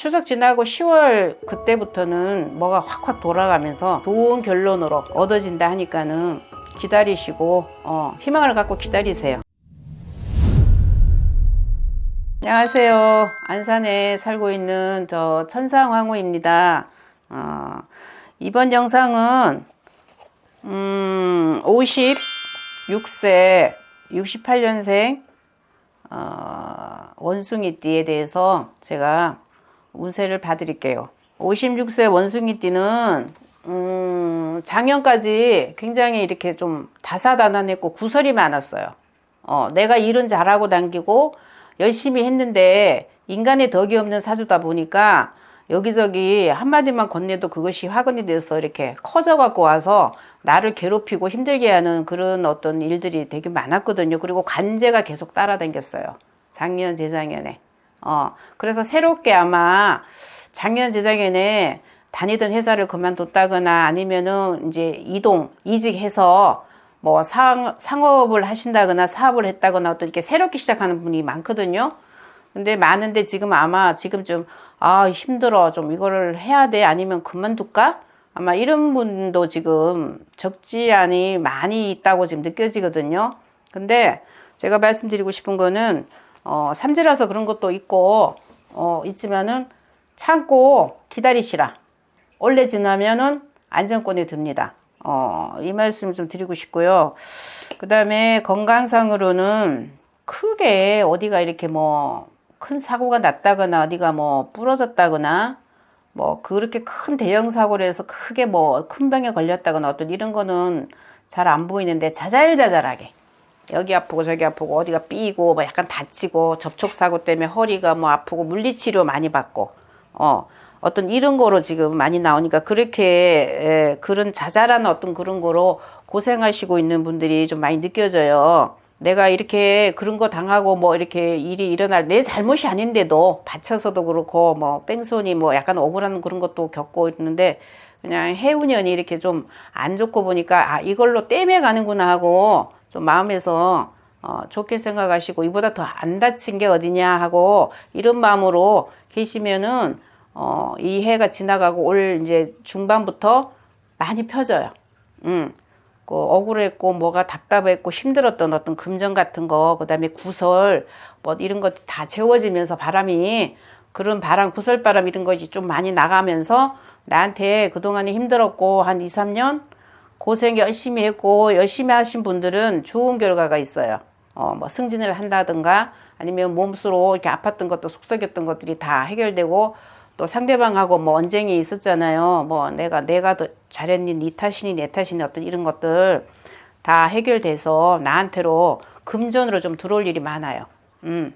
추석 지나고 10월 그때부터는 뭐가 확확 돌아가면서 좋은 결론으로 얻어진다 하니까는 기다리시고 어, 희망을 갖고 기다리세요. 안녕하세요. 안산에 살고 있는 저 천상황후입니다. 어, 이번 영상은 음, 56세 68년생 어, 원숭이띠에 대해서 제가 운세를 봐드릴게요. 56세 원숭이띠는 음, 작년까지 굉장히 이렇게 좀 다사다난했고 구설이 많았어요. 어, 내가 일은 잘하고 당기고 열심히 했는데 인간의 덕이 없는 사주다 보니까 여기저기 한마디만 건네도 그것이 화근이 돼서 이렇게 커져 갖고 와서 나를 괴롭히고 힘들게 하는 그런 어떤 일들이 되게 많았거든요. 그리고 관제가 계속 따라다녔어요. 작년, 재작년에. 어, 그래서 새롭게 아마 작년, 재작년에 다니던 회사를 그만뒀다거나 아니면은 이제 이동, 이직해서 뭐 상, 상업을 하신다거나 사업을 했다거나 어떤 이렇게 새롭게 시작하는 분이 많거든요. 근데 많은데 지금 아마 지금 좀, 아, 힘들어. 좀 이거를 해야 돼. 아니면 그만둘까? 아마 이런 분도 지금 적지 않이 많이 있다고 지금 느껴지거든요. 근데 제가 말씀드리고 싶은 거는, 어, 삼재라서 그런 것도 있고, 어, 있지만은 참고 기다리시라. 원래 지나면은 안정권에 듭니다. 어, 이 말씀 좀 드리고 싶고요. 그 다음에 건강상으로는 크게 어디가 이렇게 뭐 큰 사고가 났다거나 어디가 뭐 부러졌다거나 뭐 그렇게 큰 대형 사고를 해서 크게 뭐 큰 병에 걸렸다거나 어떤 이런 거는 잘 안 보이는데 자잘자잘하게 여기 아프고 저기 아프고 어디가 삐고 뭐 약간 다치고 접촉 사고 때문에 허리가 뭐 아프고 물리치료 많이 받고 어 어떤 이런 거로 지금 많이 나오니까 그렇게 에, 그런 자잘한 어떤 그런 거로 고생하시고 있는 분들이 좀 많이 느껴져요. 내가 이렇게 그런 거 당하고 뭐 이렇게 일이 일어날 내 잘못이 아닌데도 받쳐서도 그렇고 뭐 뺑소니 뭐 약간 억울한 그런 것도 겪고 있는데 그냥 해운년이 이렇게 좀 안 좋고 보니까 아 이걸로 땜해 가는구나 하고 좀 마음에서 어, 좋게 생각하시고 이보다 더 안 다친 게 어디냐 하고 이런 마음으로 계시면은 어, 이 해가 지나가고 올 이제 중반부터 많이 펴져요. 음. 그 억울했고 뭐가 답답했고 힘들었던 어떤 금전 같은 거 그다음에 구설 뭐 이런 것들 다 채워지면서 바람이 그런 바람 구설 바람 이런 것이 좀 많이 나가면서 나한테 그동안에 힘들었고 한 2, 3년 고생 열심히 했고 열심히 하신 분들은 좋은 결과가 있어요. 어, 뭐 승진을 한다든가 아니면 몸수로 이렇게 아팠던 것도 속썩였던 것들이 다 해결되고 또 상대방하고 뭐 언쟁이 있었잖아요. 뭐 내가 내가 더 잘했니, 네 탓이니 내 탓이니 어떤 이런 것들 다 해결돼서 나한테로 금전으로 좀 들어올 일이 많아요. 음.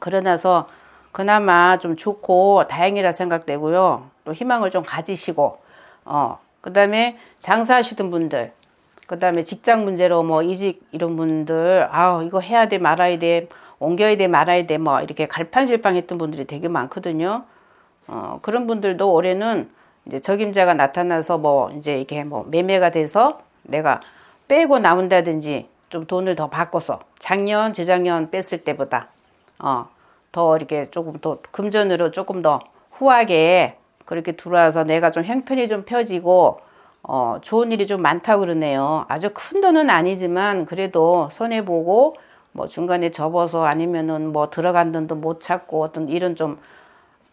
그러나서 그나마 좀 좋고 다행이라 생각되고요. 또 희망을 좀 가지시고 어 그 다음에 장사하시던 분들 그 다음에 직장 문제로 뭐 이직 이런 분들 아 이거 해야 돼 말아야 돼 옮겨야 돼 말아야 돼 뭐 이렇게 갈팡질팡 했던 분들이 되게 많거든요. 어 그런 분들도 올해는 이제 적임자가 나타나서 뭐 이제 이게 뭐 매매가 돼서 내가 빼고 나온다든지 좀 돈을 더 바꿔서 작년 재작년 뺐을 때보다 어 더 이렇게 조금 더 금전으로 조금 더 후하게 그렇게 들어와서 내가 좀 형편이 좀 펴지고 어 좋은 일이 좀 많다 그러네요. 아주 큰 돈은 아니지만 그래도 손해 보고 뭐 중간에 접어서 아니면은 뭐 들어간 돈도 못 찾고 어떤 일은 좀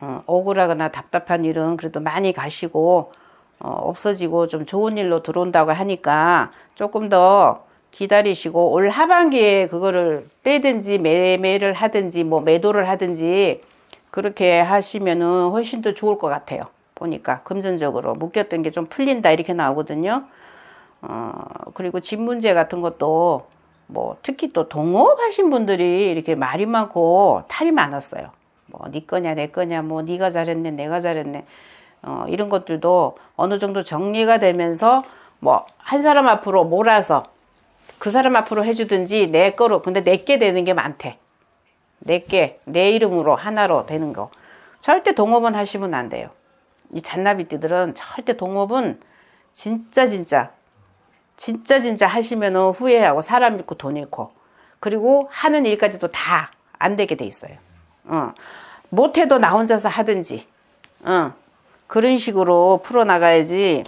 어, 억울하거나 답답한 일은 그래도 많이 가시고 어, 없어지고 좀 좋은 일로 들어온다고 하니까 조금 더 기다리시고 올 하반기에 그거를 빼든지 매매를 하든지 뭐 매도를 하든지 그렇게 하시면은 훨씬 더 좋을 것 같아요. 보니까 금전적으로 묶였던 게 좀 풀린다 이렇게 나오거든요. 어, 그리고 집 문제 같은 것도 뭐 특히 또 동업 하신 분들이 이렇게 말이 많고 탈이 많았어요. 뭐네 거냐 내 거냐 뭐 네가 잘했네 내가 잘했네 어, 이런 것들도 어느 정도 정리가 되면서 뭐 한 사람 앞으로 몰아서 그 사람 앞으로 해주든지 내 거로 근데 내게 되는 게 많대 내게 내 이름으로 하나로 되는 거 절대 동업은 하시면 안 돼요 이 잔나비띠들은 절대 동업은 진짜 진짜 진짜 진짜 하시면은 후회하고 사람 잃고 돈 잃고 그리고 하는 일까지도 다 안 되게 돼 있어요. 어. 못해도 나 혼자서 하든지, 응. 그런 식으로 풀어나가야지.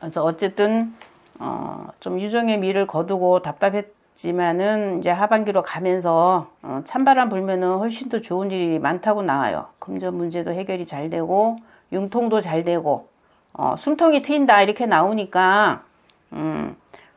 그래서 어쨌든, 어, 좀 유종의 미를 거두고 답답했 지만은 이제 하반기로 가면서 어, 찬바람 불면은 훨씬 더 좋은 일이 많다고 나와요. 금전 문제도 해결이 잘 되고, 융통도 잘 되고, 어, 숨통이 트인다 이렇게 나오니까, 음,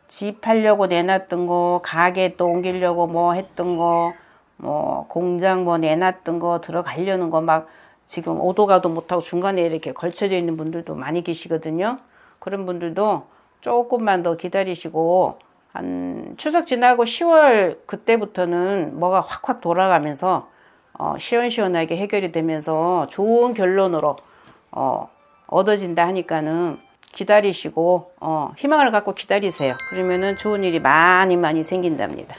집 하려고 내놨던 거, 가게 또 옮기려고 뭐 했던 거, 뭐 공장 뭐 내놨던 거 들어가려는 거 막 지금 오도 가도 못하고 중간에 이렇게 걸쳐져 있는 분들도 많이 계시거든요. 그런 분들도 조금만 더 기다리시고 한 추석 지나고 10월 그때부터는 뭐가 확확 돌아가면서 어, 시원시원하게 해결이 되면서 좋은 결론으로 어, 얻어진다 하니까는 기다리시고 어, 희망을 갖고 기다리세요. 그러면은 좋은 일이 많이 많이 생긴답니다.